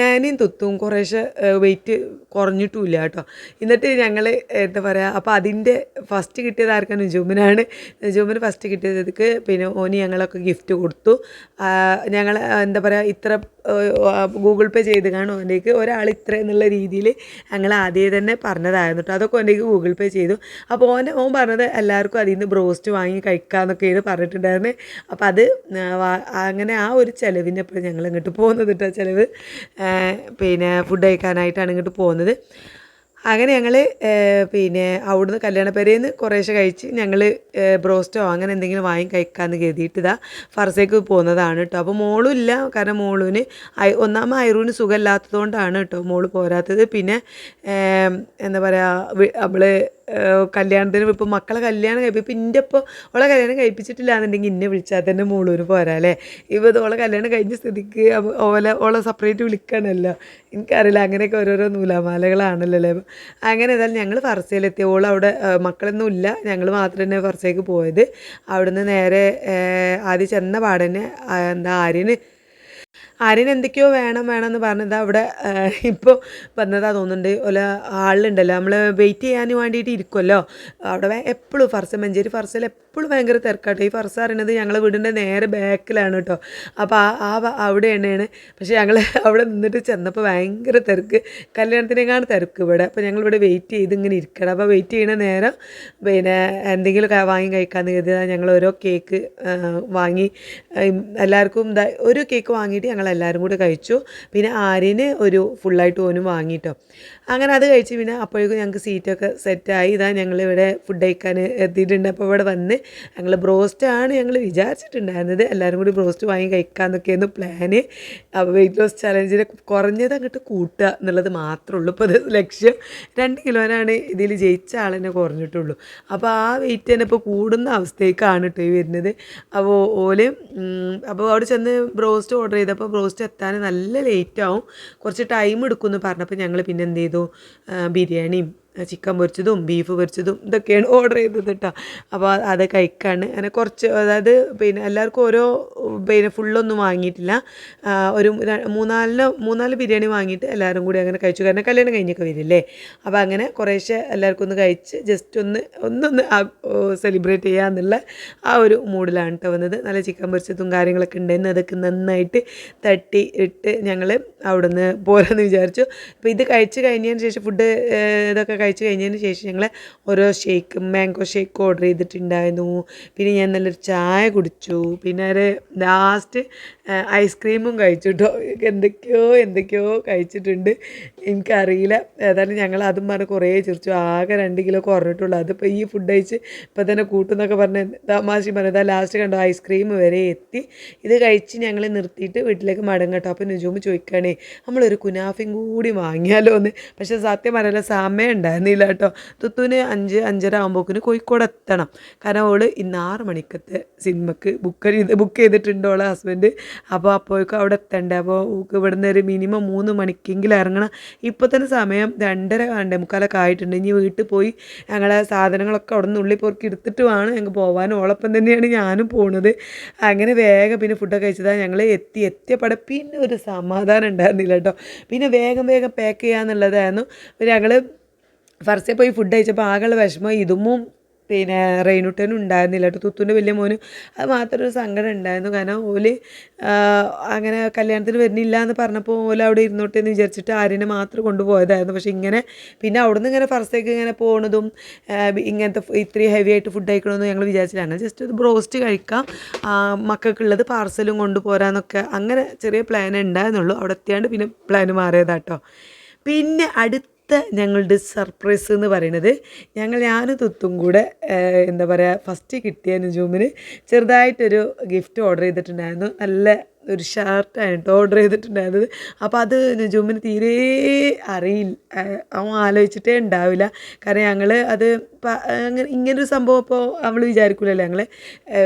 ഞാനും തുത്തും കുറേശ്ശെ വെയിറ്റ് കുറഞ്ഞിട്ടുമില്ല കേട്ടോ. എന്നിട്ട് ഞങ്ങൾ എന്താ പറയുക അപ്പോൾ അതിന്റെ ഫസ്റ്റ് കിട്ടിയത് ആർക്കാണ് നുജൂമിനാണ്. നുജൂമിന് ഫസ്റ്റ് കിട്ടിയതൊക്കെ പിന്നെ ഓന് ഞങ്ങളൊക്കെ ഗിഫ്റ്റ് കൊടുത്തു. ഞങ്ങൾ എന്താ പറയുക ഇത്ര ഗൂഗിൾ പേ ചെയ്ത് കാണും. എന്റെക്ക് ഒരാൾ ഇത്ര എന്നുള്ള രീതിയിൽ ഞങ്ങൾ ആദ്യം തന്നെ പറഞ്ഞതായിരുന്നു കേട്ടോ അതൊക്കെ എന്റെക്ക് ഗൂഗിൾ പേ ചെയ്തു. അപ്പോൾ ഓൻ ഓൻ പറഞ്ഞത് എല്ലാവർക്കും അതിൽ നിന്ന് ബ്രോസ്റ്റ് വാങ്ങി കഴിക്കാമെന്നൊക്കെയാണ് പറഞ്ഞിട്ടുണ്ടായിരുന്നത് അപ്പോൾ അത് അങ്ങനെ ആ ഒരു ചിലവിന്റെ എപ്പോഴും ഞങ്ങൾ ഇങ്ങോട്ട് പോകുന്നത് കേട്ടോ ചിലവ്. പിന്നെ ഫുഡ് കഴിക്കാനായിട്ടാണ് ഇങ്ങോട്ട് പോകുന്നത്. അങ്ങനെ ഞങ്ങൾ പിന്നെ അവിടുന്ന് കല്യാണപ്പേരേന്ന് കുറേശ്ശെ കഴിച്ച് ഞങ്ങൾ ബ്രോസ്റ്റോ അങ്ങനെ എന്തെങ്കിലും വാങ്ങി കഴിക്കാമെന്ന് കരുതിയിട്ട് ഫർസേക്ക് പോകുന്നതാണ് കേട്ടോ അപ്പോൾ മോളും ഇല്ല കാരണം മോളുവിന് ഒന്നാമത് ഐറൂന് സുഖമില്ലാത്തതുകൊണ്ടാണ് കേട്ടോ മോൾ പോരാത്തത്. പിന്നെ എന്താ പറയുക നമ്മൾ കല്യാണത്തിന് ഇപ്പോൾ മക്കളെ കല്യാണം കഴിപ്പിക്കും ഇപ്പം എന്റെ ഇപ്പോൾ ഓളെ കല്യാണം കഴിപ്പിച്ചിട്ടില്ല എന്നുണ്ടെങ്കിൽ ഇന്നെ വിളിച്ചാൽ തന്നെ മോളൂര് പോരാ അല്ലേ? ഇപ്പോൾ ഇത് ഓളെ കല്യാണം കഴിഞ്ഞ സ്ഥിതിക്ക് ഓലെ ഓളെ സെപ്പറേറ്റ് വിളിക്കണമല്ലോ എനിക്കറിയില്ല അങ്ങനെയൊക്കെ ഓരോരോ നൂലാമാലകളാണല്ലോ അല്ലേ? അങ്ങനെ ഏതായാലും ഞങ്ങൾ ഫർസയിലെത്തി. ഓൾ അവിടെ മക്കളൊന്നും ഇല്ല. ഞങ്ങൾ മാത്രം തന്നെ ഫർസയ്ക്ക് പോയത്. അവിടുന്ന് നേരെ ആദ്യം ചെന്ന പാടന്നെ എന്താ ആര്യന് ആര്യന് എന്തൊക്കെയോ വേണം വേണം എന്ന് പറഞ്ഞത് അവിടെ ഇപ്പോൾ വന്നതാ തോന്നുന്നുണ്ട്. ഓല ആളുണ്ടല്ലോ നമ്മൾ വെയിറ്റ് ചെയ്യാൻ വേണ്ടിയിട്ട് ഇരിക്കുമല്ലോ അവിടെ എപ്പോഴും ഫർസ മഞ്ചേരി ഫർസയിൽ എപ്പോഴും ഭയങ്കര തിരക്കാട്ടോ. ഈ ഫർസ അറിയണത് ഞങ്ങളെ വീടിന്റെ നേരെ ബാക്കിലാണ് കേട്ടോ അപ്പോൾ ആ ആ അവിടെ തന്നെയാണ്. പക്ഷേ ഞങ്ങൾ അവിടെ നിന്നിട്ട് ചെന്നപ്പോൾ ഭയങ്കര തിരക്ക്. കല്യാണത്തിനേക്കാണ് തിരക്ക് ഇവിടെ. അപ്പോൾ ഞങ്ങൾ ഇവിടെ വെയിറ്റ് ചെയ്ത് ഇങ്ങനെ ഇരിക്കണം. അപ്പോൾ വെയിറ്റ് ചെയ്യണ നേരം പിന്നെ എന്തെങ്കിലും വാങ്ങി കഴിക്കാമെന്ന് കരുതിയതാണ് ഞങ്ങൾ ഓരോ കേക്ക് വാങ്ങി എല്ലാവർക്കും ഒരു കേക്ക് വാങ്ങിയിട്ട് ഞങ്ങൾ എല്ലാവരും കൂടെ കഴിച്ചു. പിന്നെ ആര്യന് ഒരു ഫുള്ളായിട്ട് ഓനും വാങ്ങിയിട്ടോ അങ്ങനെ അത് കഴിച്ച് പിന്നെ അപ്പോഴേക്കും ഞങ്ങൾക്ക് സീറ്റൊക്കെ സെറ്റായി. ഇതാ ഞങ്ങളിവിടെ ഫുഡ് കഴിക്കാൻ എത്തിയിട്ടുണ്ട്. അപ്പോൾ ഇവിടെ വന്ന് ഞങ്ങൾ ബ്രോസ്റ്റാണ് ഞങ്ങൾ വിചാരിച്ചിട്ടുണ്ടായിരുന്നത്. എല്ലാവരും കൂടി ബ്രോസ്റ്റ് വാങ്ങി കഴിക്കാമെന്നൊക്കെയായിരുന്നു പ്ലാന് അപ്പോൾ വെയിറ്റ് ലോസ് ചലഞ്ചിനെ കുറഞ്ഞത് അങ്ങോട്ട് കൂട്ടുക എന്നുള്ളത് മാത്രമേ ഉള്ളൂ. ഇപ്പോൾ അത് ലക്ഷ്യം രണ്ട് കിലോനാണ് ഇതിൽ ജയിച്ച ആളെന്നെ കുറഞ്ഞിട്ടുള്ളൂ. അപ്പോൾ ആ വെയിറ്റ് തന്നെ ഇപ്പോൾ കൂടുന്ന അവസ്ഥയ്ക്കാണ് കേട്ടോ ഈ വരുന്നത്. അപ്പോൾ ഓൽ അപ്പോൾ അവിടെ ചെന്ന് ബ്രോസ്റ്റ് ഓർഡർ ചെയ്തപ്പോൾ ബ്രോസ്റ്റ് എത്താൻ നല്ല ലേറ്റ് ആവും. കുറച്ച് ടൈം എടുക്കുമെന്ന് പറഞ്ഞപ്പോൾ ഞങ്ങൾ പിന്നെ എന്ത് ചെയ്തു? ആ, ബിരിയാണിയും ചിക്കൻ പൊരിച്ചതും ബീഫ് പൊരിച്ചതും ഇതൊക്കെയാണ് ഓർഡർ ചെയ്തത് കേട്ടോ അപ്പോൾ അത് കഴിക്കാണ്. അങ്ങനെ കുറച്ച് അതായത് പിന്നെ എല്ലാവർക്കും ഓരോ പിന്നെ ഫുള്ളൊന്നും വാങ്ങിയിട്ടില്ല. ഒരു മൂന്നാലിനോ മൂന്നാൽ ബിരിയാണി വാങ്ങിയിട്ട് എല്ലാവരും കൂടി അങ്ങനെ കഴിച്ചു. കാരണം കല്യാണം കഴിഞ്ഞൊക്കെ വരില്ലേ? അപ്പോൾ അങ്ങനെ കുറേശ്ശെ എല്ലാവർക്കും ഒന്ന് കഴിച്ച് ജസ്റ്റ് ഒന്ന് ഒന്നൊന്ന് സെലിബ്രേറ്റ് ചെയ്യുക എന്നുള്ള ആ ഒരു മൂഡിലാണ് കേട്ടോ വന്നത്. നല്ല ചിക്കൻ പൊരിച്ചതും കാര്യങ്ങളൊക്കെ ഉണ്ടായിരുന്നു അതൊക്കെ നന്നായിട്ട് തട്ടി ഇട്ട് ഞങ്ങൾ അവിടെ നിന്ന് പോരാന്ന് വിചാരിച്ചു. അപ്പോൾ ഇത് കഴിച്ച് കഴിഞ്ഞതിന് ശേഷം ഫുഡ് ഇതൊക്കെ കഴിച്ച് കഴിഞ്ഞതിന് ശേഷം ഞങ്ങൾ ഓരോ ഷേക്ക് മാംഗോ ഷേക്ക് ഓർഡർ ചെയ്തിട്ടുണ്ടായിരുന്നു. പിന്നെ ഞാൻ നല്ലൊരു ചായ കുടിച്ചു. പിന്നെ ഒരു ലാസ്റ്റ് ഐസ്ക്രീമും കഴിച്ചു കേട്ടോ എന്തൊക്കെയോ എന്തൊക്കെയോ കഴിച്ചിട്ടുണ്ട്. എനിക്കറിയില്ല. ഏതായാലും ഞങ്ങൾ അതും പറഞ്ഞ് കുറേ ചിരിച്ചു. ആകെ രണ്ട് കിലോ കുറഞ്ഞിട്ടുള്ളൂ. അതിപ്പോൾ ഈ ഫുഡ് കഴിച്ച് ഇപ്പോൾ തന്നെ കൂട്ടുന്നൊക്കെ പറഞ്ഞ് തമാശ പറഞ്ഞത് ലാസ്റ്റ് കണ്ടോ ഐസ്ക്രീം വരെ എത്തി. ഇത് കഴിച്ച് ഞങ്ങൾ നിർത്തിയിട്ട് വീട്ടിലേക്ക് മടങ്ങട്ടോ അപ്പോൾ നിജൂമ് ചോദിക്കുകയാണേ നമ്മളൊരു കുനാഫിയും കൂടി വാങ്ങിയാലോ എന്ന് പക്ഷേ സത്യം പറയല സമയം ഉണ്ടായിരുന്നില്ല കേട്ടോ. തുത്തുവിന് അഞ്ച് അഞ്ചര ആകുമ്പോക്കിന് കോഴിക്കോട് എത്തണം. കാരണം അവൾ ഇന്ന് ആറ് മണിക്കത്തെ സിനിമക്ക് ബുക്ക് ചെയ്ത് ബുക്ക് ചെയ്തിട്ടുണ്ട് അവളെ ഹസ്ബൻഡ് അപ്പോൾ അപ്പോഴേക്കും അവിടെ എത്തണ്ടേ? അപ്പോൾ ഇവിടുന്ന് ഒരു മിനിമം മൂന്ന് മണിക്കെങ്കിലും ഇറങ്ങണം. ഇപ്പോൾ തന്നെ സമയം രണ്ടര കണ്ടേ മുക്കാലൊക്കെ ആയിട്ടുണ്ട്. ഇനി വീട്ടിൽ പോയി ഞങ്ങളെ സാധനങ്ങളൊക്കെ അവിടെ നിന്ന് ഉള്ളിൽ പൊറുക്കി എടുത്തിട്ട് വേണം ഞങ്ങൾക്ക് പോകാൻ ഓളൊപ്പം തന്നെയാണ് ഞാനും പോണത്. അങ്ങനെ വേഗം പിന്നെ ഫുഡൊക്കെ കഴിച്ചതാണ് ഞങ്ങൾ എത്തി എത്തിയപ്പാടെ പിന്നെ ഒരു സമാധാനം ഉണ്ടായിരുന്നില്ല കേട്ടോ. പിന്നെ വേഗം വേഗം പാക്ക് ചെയ്യാന്നുള്ളതായിരുന്നു. ഞങ്ങൾ ഫസ്റ്റ് പോയി ഫുഡ് കഴിച്ചപ്പോൾ ആകെയുള്ള വിഷമം ഇതുമും പിന്നെ റെയിനുട്ടനും ഉണ്ടായിരുന്നില്ല. കേട്ടോ തുത്തുന്റെ വലിയ മോനും അത് മാത്രം ഒരു സങ്കടം ഉണ്ടായിരുന്നു. കാരണം ഓൽ അങ്ങനെ കല്യാണത്തിന് വരുന്നില്ല എന്ന് പറഞ്ഞപ്പോൾ ഓല അവിടെ ഇരുന്നോട്ടെ എന്ന് വിചാരിച്ചിട്ട് ആര്യനെ മാത്രം കൊണ്ടുപോയതായിരുന്നു. പക്ഷേ ഇങ്ങനെ പിന്നെ അവിടുന്ന് ഇങ്ങനെ ഫർസ്റ്റേക്ക് ഇങ്ങനെ പോണതും ഇങ്ങനത്തെ ഇത്രയും ഹെവി ആയിട്ട് ഫുഡ് കഴിക്കണമെന്ന് ഞങ്ങൾ വിചാരിച്ചില്ല. ജസ്റ്റ് ഒരു ബ്രോസ്റ്റ് കഴിക്കാം. മക്കൾക്കുള്ളത് പാർസലും കൊണ്ടുപോരാന്നൊക്കെ അങ്ങനെ ചെറിയ പ്ലാൻ ഉണ്ടായിരുന്നുള്ളൂ. അവിടെ എത്തിയാണ്ട് പിന്നെ പ്ലാൻ മാറിയതാട്ടോ. പിന്നെ അടുത്ത ഞങ്ങളുടെ സർപ്രൈസ് എന്ന് പറയുന്നത് ഞങ്ങൾ ഞാനും തുത്തും കൂടെ എന്താ പറയുക ഫസ്റ്റ് കിട്ടിയ നുജൂമിന് ചെറുതായിട്ടൊരു ഗിഫ്റ്റ് ഓർഡർ ചെയ്തിട്ടുണ്ടായിരുന്നു. നല്ല ഒരു ഷർട്ടായിട്ട് ഓർഡർ ചെയ്തിട്ടുണ്ടായിരുന്നത്. അപ്പോൾ അത് നുജൂമിന് തീരെ അറിയില്ല. അവൻ ആലോചിച്ചിട്ടേ ഉണ്ടാവില്ല. കാരണം ഞങ്ങൾ അത് അങ്ങനെ ഇങ്ങനൊരു സംഭവം ഇപ്പോൾ നമ്മൾ വിചാരിക്കില്ലല്ലോ ഞങ്ങൾ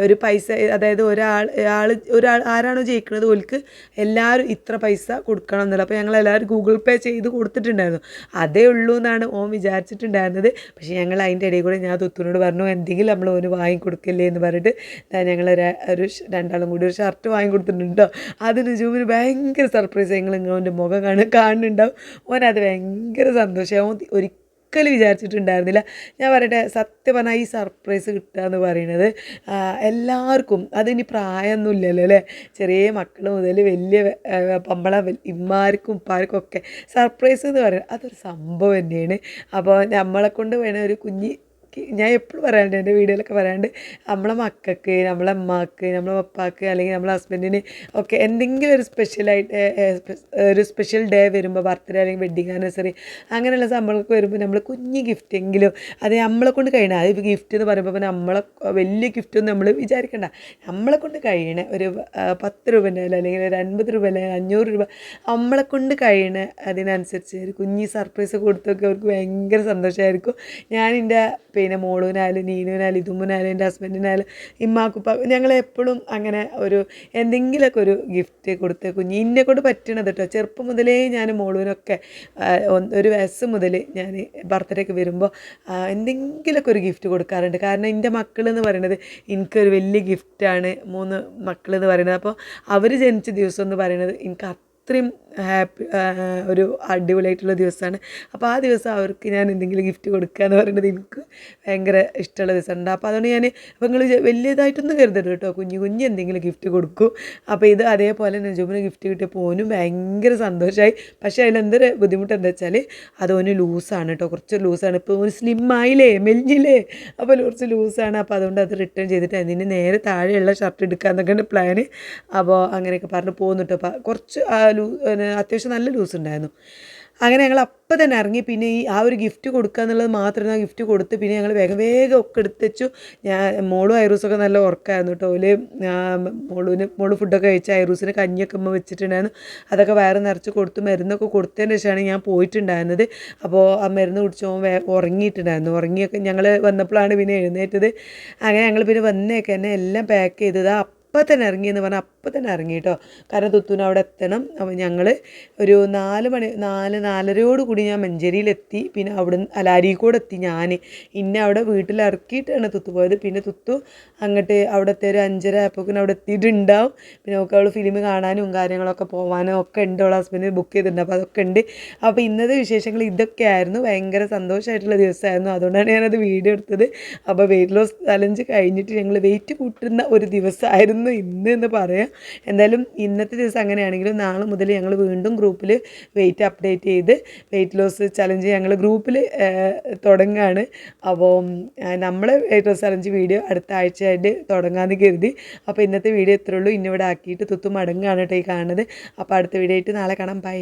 ഒരു പൈസ അതായത് ഒരാൾ ആൾ ഒരാൾ ആരാണോ ജയിക്കുന്നത് ഓൽക്ക് എല്ലാവരും ഇത്ര പൈസ കൊടുക്കണം എന്നല്ല അപ്പോൾ ഞങ്ങൾ എല്ലാവരും ഗൂഗിൾ പേ ചെയ്ത് കൊടുത്തിട്ടുണ്ടായിരുന്നു. അതേ ഉള്ളൂ എന്നാണ് ഓൻ വിചാരിച്ചിട്ടുണ്ടായിരുന്നത്. പക്ഷേ ഞങ്ങൾ അതിന്റെ ഇടയിൽ കൂടെ ഞാൻ തൊത്തുനോട് പറഞ്ഞു എന്തെങ്കിലും നമ്മൾ ഓന് വാങ്ങിക്കൊടുക്കില്ലേ? എന്ന് പറഞ്ഞിട്ട് ഞങ്ങൾ ഒരു രണ്ടാളും കൂടി ഒരു ഷർട്ട് വാങ്ങി അതിന് ജൂമിന് ഭയങ്കര സർപ്രൈസ് ഞങ്ങൾ ഇങ്ങനെ മുഖം കാണുക കാണുന്നുണ്ടാവും. ഓൻ അത് ഭയങ്കര സന്തോഷം തി- ഒരിക്കലും വിചാരിച്ചിട്ടുണ്ടായിരുന്നില്ല. ഞാൻ പറയട്ടെ സത്യം പറഞ്ഞാൽ ഈ സർപ്രൈസ് കിട്ടുക എന്ന് പറയുന്നത് എല്ലാവർക്കും. അതിനി പ്രായമൊന്നുമില്ലല്ലോ അല്ലേ? ചെറിയ മക്കൾ മുതൽ വലിയ പമ്പള ഇമ്മാർക്കും ഉപ്പാർക്കും ഒക്കെ സർപ്രൈസ് എന്ന് പറയുന്നത് അതൊരു സംഭവം തന്നെയാണ്. അപ്പോൾ നമ്മളെ കൊണ്ട് വേണ ഒരു കുഞ്ഞി ഞാൻ എപ്പോഴും പറയാണ്ട് എന്റെ വീഡിയോയിലൊക്കെ പറയാണ്ട് നമ്മളെ മക്കൾക്ക് നമ്മളെ അമ്മയ്ക്ക് നമ്മളെ പപ്പാക്ക് അല്ലെങ്കിൽ നമ്മളെ ഹസ്ബൻഡിന് ഒക്കെ എന്തെങ്കിലും ഒരു സ്പെഷ്യലായിട്ട് ഒരു സ്പെഷ്യൽ ഡേ വരുമ്പോൾ ബർത്ത്ഡേ അല്ലെങ്കിൽ വെഡിങ് ആനിവേഴ്സറി അങ്ങനെയുള്ള സംഭവങ്ങളൊക്കെ വരുമ്പോൾ നമ്മൾ കുഞ്ഞ് ഗിഫ്റ്റ് എങ്കിലും അത് നമ്മളെ കൊണ്ട് കഴിയണം അത് ഗിഫ്റ്റ് എന്ന് പറയുമ്പോൾ നമ്മളെ വലിയ ഗിഫ്റ്റ് ഒന്നും നമ്മൾ വിചാരിക്കണ്ട. നമ്മളെ കൊണ്ട് കഴിയണ ഒരു പത്ത് രൂപന്റെ അല്ലെങ്കിൽ ഒരു അൻപത് രൂപ അല്ലെങ്കിൽ അഞ്ഞൂറ് രൂപ നമ്മളെ കൊണ്ട് കഴിയണ അതിനനുസരിച്ച് ഒരു കുഞ്ഞ് സർപ്രൈസ് കൊടുത്തൊക്കെ അവർക്ക് ഭയങ്കര സന്തോഷമായിരിക്കും ഞാൻ എന്റെ പിന്നെ മോളൂനായാലും നീനുവിനായാലും ഇതുമ്മനായാലും എന്റെ ഹസ്ബൻഡിനായാലും ഇമ്മാക്കുപ്പ ഞങ്ങൾ എപ്പോഴും അങ്ങനെ ഒരു എന്തെങ്കിലുമൊക്കെ ഒരു ഗിഫ്റ്റ് കൊടുത്ത് കുഞ്ഞി ഇന്നെ കൊണ്ട് പറ്റണത് കേട്ടോ ചെറുപ്പം മുതലേ ഞാൻ മോളൂനൊക്കെ ഒരു വയസ്സ് മുതൽ ഞാൻ ബർത്ത്ഡേക്ക് വരുമ്പോൾ എന്തെങ്കിലുമൊക്കെ ഒരു ഗിഫ്റ്റ് കൊടുക്കാറുണ്ട്. കാരണം എന്റെ മക്കൾ എന്ന് പറയുന്നത് എനിക്കൊരു വലിയ ഗിഫ്റ്റാണ് മൂന്ന് മക്കൾ എന്ന് പറയുന്നത് അപ്പോൾ അവർ ജനിച്ച ദിവസം എന്ന് പറയുന്നത് എനിക്ക് അത്രയും ഹാപ്പി ഒരു അടിപൊളിയായിട്ടുള്ള ദിവസമാണ്. അപ്പോൾ ആ ദിവസം അവർക്ക് ഞാൻ എന്തെങ്കിലും ഗിഫ്റ്റ് കൊടുക്കുക എന്ന് പറയുന്നത് എനിക്ക് ഭയങ്കര ഇഷ്ടമുള്ള ദിവസമുണ്ട്. അപ്പോൾ അതുകൊണ്ട് ഞാൻ അപ്പോൾ നിങ്ങൾ വലിയതായിട്ടൊന്നും കരുതരുത് കേട്ടോ. കുഞ്ഞു കുഞ്ഞ് എന്തെങ്കിലും ഗിഫ്റ്റ് കൊടുക്കും. അപ്പോൾ ഇത് അതേപോലെ നജുമിന് ഗിഫ്റ്റ് കിട്ടിയപ്പോൾ ഓനും ഭയങ്കര സന്തോഷമായി പക്ഷേ അതിലെന്തൊരു ബുദ്ധിമുട്ട് എന്താ വെച്ചാൽ അത് ഓന് ലൂസാണ് കേട്ടോ. കുറച്ച് ലൂസാണ്. ഇപ്പോൾ ഓന് സ്ലിം ആയില്ലേ മെലിഞ്ഞില്ലേ? അപ്പോൾ കുറച്ച് ലൂസാണ്. അപ്പോൾ അതുകൊണ്ട് അത് റിട്ടേൺ ചെയ്തിട്ട് അതിന് നേരെ താഴെയുള്ള ഷർട്ട് എടുക്കുക എന്നൊക്കെയാണ് പ്ലാന് അപ്പോൾ അങ്ങനെയൊക്കെ പറഞ്ഞ് പോകുന്നുട്ടോ അപ്പോൾ കുറച്ച് ലൂ അത്യാവശ്യം നല്ല ലൂസ് ഉണ്ടായിരുന്നു. അങ്ങനെ ഞങ്ങൾ അപ്പം തന്നെ ഇറങ്ങി. പിന്നെ ഈ ആ ഒരു ഗിഫ്റ്റ് കൊടുക്കുക എന്നുള്ളത് മാത്രമേ ആ ഗിഫ്റ്റ് കൊടുത്ത് പിന്നെ ഞങ്ങൾ വേഗം വേഗം ഒക്കെ എടുത്ത് വെച്ചു. ഞാൻ മോളും ഐറൂസൊക്കെ നല്ല ഉറക്കമായിരുന്നു കേട്ടോ. ഓൽ ആ, മോളുവിന് മോൾ ഫുഡൊക്കെ കഴിച്ച് ഐറൂസിന് കഞ്ഞിയൊക്കെ ഉമ്മ വെച്ചിട്ടുണ്ടായിരുന്നു. അതൊക്കെ വയറ് നിറച്ച് കൊടുത്ത് മരുന്നൊക്കെ കൊടുത്തതിന് ശേഷമാണ് ഞാൻ പോയിട്ടുണ്ടായിരുന്നത്. അപ്പോൾ ആ മരുന്ന് കുടിച്ച് വേ ഉറങ്ങിയിട്ടുണ്ടായിരുന്നു. ഉറങ്ങിയൊക്കെ ഞങ്ങൾ വന്നപ്പോഴാണ് പിന്നെ എഴുന്നേറ്റത്. അങ്ങനെ ഞങ്ങൾ പിന്നെ വന്നേക്കെ തന്നെ എല്ലാം പാക്ക് ചെയ്തത്. അപ്പം തന്നെ ഇറങ്ങി എന്ന് പറഞ്ഞാൽ അപ്പം തന്നെ ഇറങ്ങി കേട്ടോ. കാരണം തുത്തൂന് അവിടെ എത്തണം. അപ്പോൾ ഞങ്ങൾ ഒരു നാല് മണി നാല് നാലരയോട് കൂടി ഞാൻ മഞ്ചേരിയിലെത്തി. പിന്നെ അവിടെ അലാരിക്കോട് എത്തി ഞാൻ ഇന്നെ അവിടെ വീട്ടിൽ ഇറക്കിയിട്ടാണ് തുത്തു പോയത്. പിന്നെ തുത്തു അങ്ങോട്ട് അവിടുത്തെ ഒരു അഞ്ചര ആയപ്പോക്കിന് അവിടെ എത്തിയിട്ടുണ്ടാവും. പിന്നെ ഒക്കെ അവൾ ഫിലിം കാണാനും കാര്യങ്ങളൊക്കെ പോകാനും ഒക്കെ ഉണ്ട്. അവൾ ഹസ്ബൻഡ് ബുക്ക് ചെയ്തിട്ടുണ്ട്. അപ്പോൾ അതൊക്കെ ഉണ്ട്. അപ്പോൾ ഇന്നത്തെ വിശേഷങ്ങൾ ഇതൊക്കെ ആയിരുന്നു. ഭയങ്കര സന്തോഷമായിട്ടുള്ള ദിവസമായിരുന്നു. അതുകൊണ്ടാണ് ഞാനത് വീഡിയോ എടുത്തത്. അപ്പോൾ വെയിറ്റ് ലോസ് ചലഞ്ച് കഴിഞ്ഞിട്ട് ഞങ്ങൾ വെയിറ്റ് കൂട്ടുന്ന ഒരു ദിവസമായിരുന്നു. ഇന്ന് എന്ന് പറയാം. എന്തായാലും ഇന്നത്തെ ദിവസം അങ്ങനെയാണെങ്കിലും നാളെ മുതൽ ഞങ്ങൾ വീണ്ടും ഗ്രൂപ്പിൽ വെയിറ്റ് അപ്ഡേറ്റ് ചെയ്ത് വെയിറ്റ് ലോസ് ചലഞ്ച് ഞങ്ങൾ ഗ്രൂപ്പിൽ തുടങ്ങുകയാണ് അപ്പോൾ നമ്മളെ വെയിറ്റ് ലോസ് ചലഞ്ച് വീഡിയോ അടുത്ത ആഴ്ചയായിട്ട് തുടങ്ങാമെന്ന് കരുതി. അപ്പോൾ ഇന്നത്തെ വീഡിയോ ഇത്രേ ഉള്ളൂ. ഇന്നിവിടെ ആക്കിയിട്ട് തുത്തു മടങ്ങുകയാണ് കേട്ടോ ഈ കാണുന്നത്. അപ്പോൾ അടുത്ത വീഡിയോ ആയിട്ട് നാളെ കാണാം. ബൈ